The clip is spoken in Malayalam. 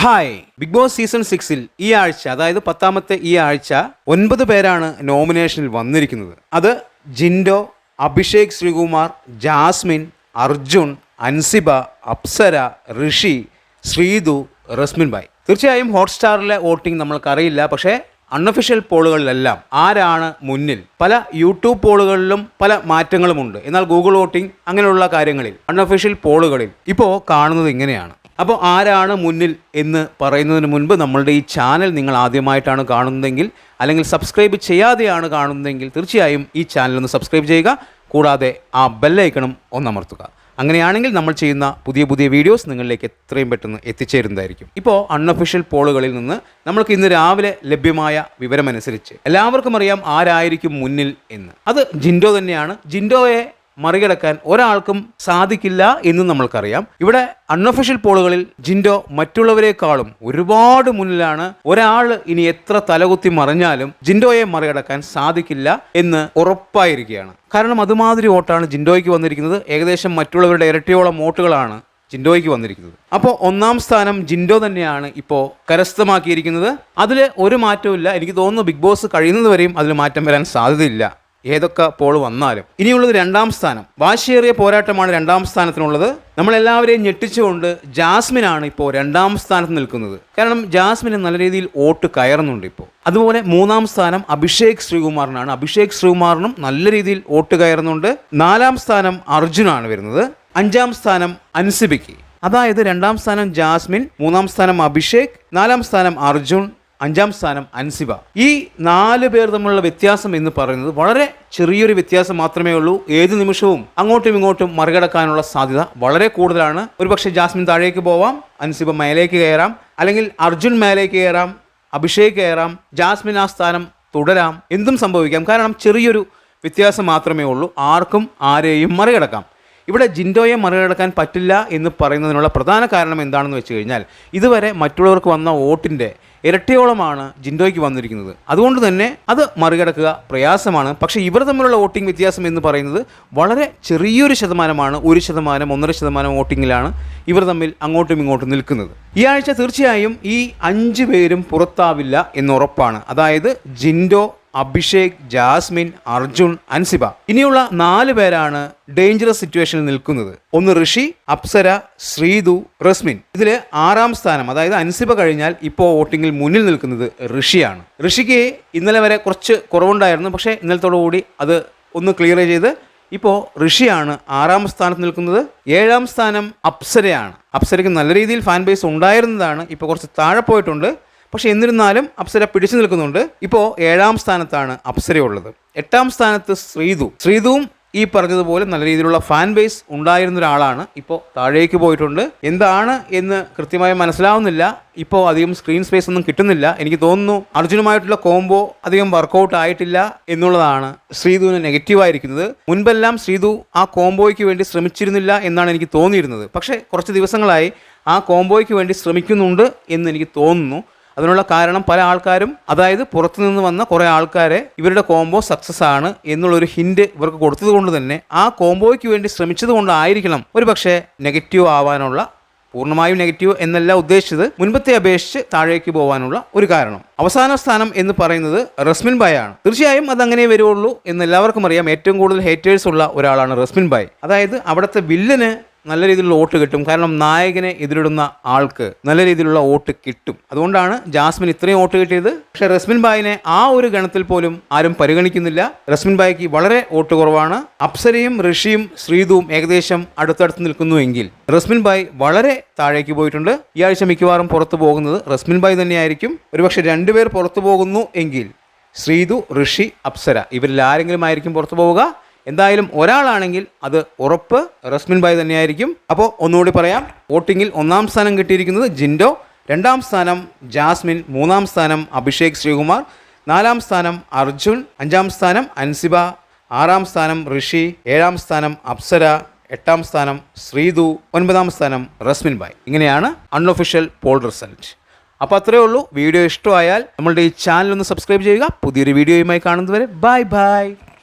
ഹായ്. ബിഗ് ബോസ് സീസൺ സിക്സിൽ ഈ ആഴ്ച അതായത് പത്താമത്തെ ഈ ആഴ്ച ഒൻപത് പേരാണ് നോമിനേഷനിൽ വന്നിരിക്കുന്നത്. അത് ജിൻഡോ അഭിഷേക് ശ്രീകുമാർ ജാസ്മിൻ അർജുൻ അൻസിബ അപ്സര ഋഷി ശ്രീതു റസ്മിൻ ബായ് തീർച്ചയായും ഹോട്ട്സ്റ്റാറിലെ വോട്ടിംഗ് നമ്മൾക്കറിയില്ല പക്ഷേ അൺഒഫീഷ്യൽ പോളുകളിലെല്ലാം ആരാണ് മുന്നിൽ? പല യൂട്യൂബ് പോളുകളിലും പല മാറ്റങ്ങളുമുണ്ട്. എന്നാൽ ഗൂഗിൾ വോട്ടിംഗ് അങ്ങനെയുള്ള കാര്യങ്ങളിൽ അൺഒഫീഷ്യൽ പോളുകളിൽ ഇപ്പോൾ കാണുന്നത് ഇങ്ങനെയാണ്. അപ്പോൾ ആരാണ് മുന്നിൽ എന്ന് പറയുന്നതിന് മുൻപ് നമ്മളുടെ ഈ ചാനൽ നിങ്ങൾ ആദ്യമായിട്ടാണ് കാണുന്നതെങ്കിൽ അല്ലെങ്കിൽ സബ്സ്ക്രൈബ് ചെയ്യാതെയാണ് കാണുന്നതെങ്കിൽ തീർച്ചയായും ഈ ചാനൽ ഒന്ന് സബ്സ്ക്രൈബ് ചെയ്യുക. കൂടാതെ ആ ബെല്ലൈക്കണം ഒന്നമർത്തുക അങ്ങനെയാണെങ്കിൽ നമ്മൾ ചെയ്യുന്ന പുതിയ പുതിയ വീഡിയോസ് നിങ്ങളിലേക്ക് എത്രയും പെട്ടെന്ന് എത്തിച്ചേരുന്നതായിരിക്കും. ഇപ്പോൾ അൺഒഫീഷ്യൽ പോളുകളിൽ നിന്ന് നമ്മൾക്ക് ഇന്ന് രാവിലെ ലഭ്യമായ വിവരമനുസരിച്ച് എല്ലാവർക്കും അറിയാം ആരായിരിക്കും മുന്നിൽ എന്ന്. അത് ജിൻഡോ തന്നെയാണ്. ജിൻഡോയെ മറികടക്കാൻ ഒരാൾക്കും സാധിക്കില്ല എന്ന് നമ്മൾക്കറിയാം. ഇവിടെ അൺഒഫീഷ്യൽ പോളുകളിൽ ജിൻഡോ മറ്റുള്ളവരെക്കാളും ഒരുപാട് മുന്നിലാണ്. ഒരാൾ ഇനി എത്ര തലകുത്തി മറിഞ്ഞാലും ജിൻഡോയെ മറികടക്കാൻ സാധിക്കില്ല എന്ന് ഉറപ്പായിരിക്കുകയാണ്. കാരണം അതുമാതിരി വോട്ടാണ് ജിൻഡോയ്ക്ക് വന്നിരിക്കുന്നത്. ഏകദേശം മറ്റുള്ളവരുടെ ഇരട്ടിയോളം വോട്ടുകളാണ് ജിൻഡോയ്ക്ക് വന്നിരിക്കുന്നത്. അപ്പോൾ ഒന്നാം സ്ഥാനം ജിൻഡോ തന്നെയാണ് ഇപ്പോൾ കരസ്ഥമാക്കിയിരിക്കുന്നത്. അതിൽ ഒരു മാറ്റവും എനിക്ക് തോന്നുന്നു ബിഗ് ബോസ് കഴിയുന്നത് കഴിയുന്നതുവരെയും അതിൽ മാറ്റം വരാൻ സാധ്യതയില്ല. ഏതൊക്കെ പോൾ വന്നാലും. ഇനിയുള്ളത് രണ്ടാം സ്ഥാനം. വാശിയേറിയ പോരാട്ടമാണ് രണ്ടാം സ്ഥാനത്തിനുള്ളത്. നമ്മളെല്ലാവരെയും ഞെട്ടിച്ചുകൊണ്ട് ജാസ്മിനാണ് ഇപ്പോൾ രണ്ടാം സ്ഥാനത്ത് നിൽക്കുന്നത്. കാരണം ജാസ്മിന് നല്ല രീതിയിൽ വോട്ട് കയറുന്നുണ്ട് ഇപ്പോൾ അതുപോലെ മൂന്നാം സ്ഥാനം അഭിഷേക് ശ്രീകുമാറിനാണ്. അഭിഷേക് ശ്രീകുമാറിനും നല്ല രീതിയിൽ വോട്ട് കയറുന്നുണ്ട്. നാലാം സ്ഥാനം അർജുനാണ് വരുന്നത്. അഞ്ചാം സ്ഥാനം അൻസിബിക്ക്. അതായത് രണ്ടാം സ്ഥാനം ജാസ്മിൻ മൂന്നാം സ്ഥാനം അഭിഷേക് നാലാം സ്ഥാനം അർജുൻ അഞ്ചാം സ്ഥാനം അൻസിബ. ഈ നാല് പേർ തമ്മിലുള്ള വ്യത്യാസം എന്ന് പറയുന്നത് വളരെ ചെറിയൊരു വ്യത്യാസം മാത്രമേ ഉള്ളൂ. ഏത് നിമിഷവും അങ്ങോട്ടും ഇങ്ങോട്ടും മറികടക്കാനുള്ള സാധ്യത വളരെ കൂടുതലാണ്. ഒരുപക്ഷെ ജാസ്മിൻ താഴേക്ക് പോവാം അൻസിബ മേലേക്ക് കയറാം. അല്ലെങ്കിൽ അർജുൻ മേലേക്ക് കയറാം അഭിഷേക് കയറാം ജാസ്മിൻ ആ സ്ഥാനം തുടരാം. എന്തും സംഭവിക്കാം. കാരണം ചെറിയൊരു വ്യത്യാസം മാത്രമേ ഉള്ളൂ. ആർക്കും ആരെയും മറികടക്കാം. ഇവിടെ ജിൻഡോയെ മറികടക്കാൻ പറ്റില്ല എന്ന് പറയുന്നതിനുള്ള പ്രധാന കാരണം എന്താണെന്ന് വെച്ച് കഴിഞ്ഞാൽ ഇതുവരെ മറ്റുള്ളവർക്ക് വന്ന വോട്ടിന്റെ ഇരട്ടിയോളമാണ് ജിൻഡോയ്ക്ക് വന്നിരിക്കുന്നത്. അതുകൊണ്ട് തന്നെ അത് മറികടക്കുക പ്രയാസമാണ്. പക്ഷേ ഇവർ തമ്മിലുള്ള വോട്ടിംഗ് വ്യത്യാസം എന്ന് പറയുന്നത് വളരെ ചെറിയൊരു ശതമാനമാണ് ഒരു ശതമാനം ഒന്നര ശതമാനം വോട്ടിങ്ങിലാണ് ഇവർ തമ്മിൽ അങ്ങോട്ടും ഇങ്ങോട്ടും നിൽക്കുന്നത്. ഈ ആഴ്ച തീർച്ചയായും ഈ അഞ്ച് പേരും പുറത്താവില്ല എന്നുറപ്പാണ് അതായത് ജിൻഡോ അഭിഷേക് ജാസ്മിൻ അർജുൻ അൻസിബ. ഇനിയുള്ള നാല് പേരാണ് ഡേഞ്ചറസ് സിറ്റുവേഷനിൽ നിൽക്കുന്നത്. ഒന്ന് ഋഷി അപ്സര ശ്രീതു റസ്മിൻ. ഇതിൽ ആറാം സ്ഥാനം അതായത് അൻസിബ കഴിഞ്ഞാൽ ഇപ്പോൾ വോട്ടിങ്ങിൽ മുന്നിൽ നിൽക്കുന്നത് ഋഷിയാണ്. ഋഷിക്ക് ഇന്നലെ വരെ കുറച്ച് കുറവുണ്ടായിരുന്നു പക്ഷേ ഇന്നലത്തോടുകൂടി അത് ഒന്ന് ക്ലിയർ ചെയ്ത് ഇപ്പോൾ ഋഷിയാണ് ആറാം സ്ഥാനത്ത് നിൽക്കുന്നത്. ഏഴാം സ്ഥാനം അപ്സരയാണ്. അപ്സരയ്ക്ക് നല്ല രീതിയിൽ ഫാൻ ബേസ് ഉണ്ടായിരുന്നതാണ് ഇപ്പോൾ കുറച്ച് താഴെ പോയിട്ടുണ്ട്. പക്ഷേ എന്നിരുന്നാലും അപ്സര പിടിച്ചു നിൽക്കുന്നുണ്ട്. ഇപ്പോൾ ഏഴാം സ്ഥാനത്താണ് അപ്സരയുള്ളത് എട്ടാം സ്ഥാനത്ത് ശ്രീതു. ശ്രീതുവും ഈ പറഞ്ഞതുപോലെ നല്ല രീതിയിലുള്ള ഫാൻ ബേസ് ഉണ്ടായിരുന്ന ഒരാളാണ്. ഇപ്പോൾ താഴേക്ക് പോയിട്ടുണ്ട്. എന്താണ് എന്ന് കൃത്യമായി മനസ്സിലാവുന്നില്ല. ഇപ്പോൾ അധികം സ്ക്രീൻ സ്പേസ് ഒന്നും കിട്ടുന്നില്ല. എനിക്ക് തോന്നുന്നു അർജുനുമായിട്ടുള്ള കോംബോ അധികം വർക്കൗട്ട് ആയിട്ടില്ല എന്നുള്ളതാണ് ശ്രീധുവിന് നെഗറ്റീവായിരിക്കുന്നത് മുൻപെല്ലാം ശ്രീധു ആ കോംബോയ്ക്ക് വേണ്ടി ശ്രമിച്ചിരുന്നില്ല എന്നാണ് എനിക്ക് തോന്നിയിരുന്നത്. പക്ഷേ കുറച്ച് ദിവസങ്ങളായി ആ കോംബോയ്ക്ക് വേണ്ടി ശ്രമിക്കുന്നുണ്ട് എന്ന് എനിക്ക് തോന്നുന്നു. അതിനുള്ള കാരണം പല ആൾക്കാരും അതായത് പുറത്തുനിന്ന് വന്ന കുറേ ആൾക്കാരെ ഇവരുടെ കോംബോ സക്സസ് ആണ് എന്നുള്ളൊരു ഹിന്റ് ഇവർക്ക് കൊടുത്തത് കൊണ്ട് തന്നെ ആ കോംബോയ്ക്ക് വേണ്ടി ശ്രമിച്ചത് കൊണ്ടായിരിക്കണം ഒരു പക്ഷേ നെഗറ്റീവ് ആവാനുള്ള പൂർണമായും നെഗറ്റീവ് എന്നല്ല ഉദ്ദേശിച്ചത് മുൻപത്തെ അപേക്ഷിച്ച് താഴേക്ക് പോകാനുള്ള ഒരു കാരണം. അവസാന സ്ഥാനം എന്ന് പറയുന്നത് റസ്മിൻ ബായ് ആണ്. തീർച്ചയായും അത് അങ്ങനെ വരുള്ളൂ എന്ന് എല്ലാവർക്കും അറിയാം. ഏറ്റവും കൂടുതൽ ഹേറ്റേഴ്സ് ഉള്ള ഒരാളാണ് റസ്മിൻ ബായ് അതായത് അവിടുത്തെ വില്ലന് നല്ല രീതിയിലുള്ള വോട്ട് കിട്ടും. കാരണം നായകനെ എതിരിടുന്ന ആൾക്ക് നല്ല രീതിയിലുള്ള വോട്ട് കിട്ടും. അതുകൊണ്ടാണ് ജാസ്മിൻ ഇത്രയും വോട്ട് കിട്ടിയത്. പക്ഷെ റസ്മിൻ ബായിനെ ആ ഒരു ഗണത്തിൽ പോലും ആരും പരിഗണിക്കുന്നില്ല. റസ്മിൻ ബായിക്ക് വളരെ വോട്ട് കുറവാണ്. അപ്സരയും ഋഷിയും ശ്രീതുവും ഏകദേശം അടുത്തടുത്ത് നിൽക്കുന്നുവെങ്കിൽ റസ്മിൻ ബായ് വളരെ താഴേക്ക് പോയിട്ടുണ്ട്. ഈ ആഴ്ച മിക്കവാറും പുറത്തു പോകുന്നത് റസ്മിൻ ബായ് തന്നെയായിരിക്കും. ഒരുപക്ഷെ രണ്ടുപേർ പുറത്തു പോകുന്നു എങ്കിൽ ശ്രീതു ഋഷി അപ്സര ഇവരിൽ ആരെങ്കിലും ആയിരിക്കും പുറത്തു പോവുക. എന്തായാലും ഒരാളാണെങ്കിൽ അത് ഉറപ്പ് റസ്മിൻ ബായ് തന്നെയായിരിക്കും. അപ്പോൾ ഒന്നുകൂടി പറയാം വോട്ടിങ്ങിൽ ഒന്നാം സ്ഥാനം കിട്ടിയിരിക്കുന്നത് ജിൻഡോ രണ്ടാം സ്ഥാനം ജാസ്മിൻ മൂന്നാം സ്ഥാനം അഭിഷേക് ശ്രീകുമാർ നാലാം സ്ഥാനം അർജുൻ അഞ്ചാം സ്ഥാനം അൻസിബ ആറാം സ്ഥാനം ഋഷി ഏഴാം സ്ഥാനം അപ്സര എട്ടാം സ്ഥാനം ശ്രീതു ഒൻപതാം സ്ഥാനം റസ്മിൻ ബായ് ഇങ്ങനെയാണ് അൺഒഫീഷ്യൽ പോൾ റിസൾട്ട് അപ്പോൾ അത്രയേ ഉള്ളൂ. വീഡിയോ ഇഷ്ടമായാൽ നമ്മളുടെ ഈ ചാനൽ ഒന്ന് സബ്സ്ക്രൈബ് ചെയ്യുക. പുതിയൊരു വീഡിയോയുമായി കാണുന്നതുവരെ ബൈ ബൈ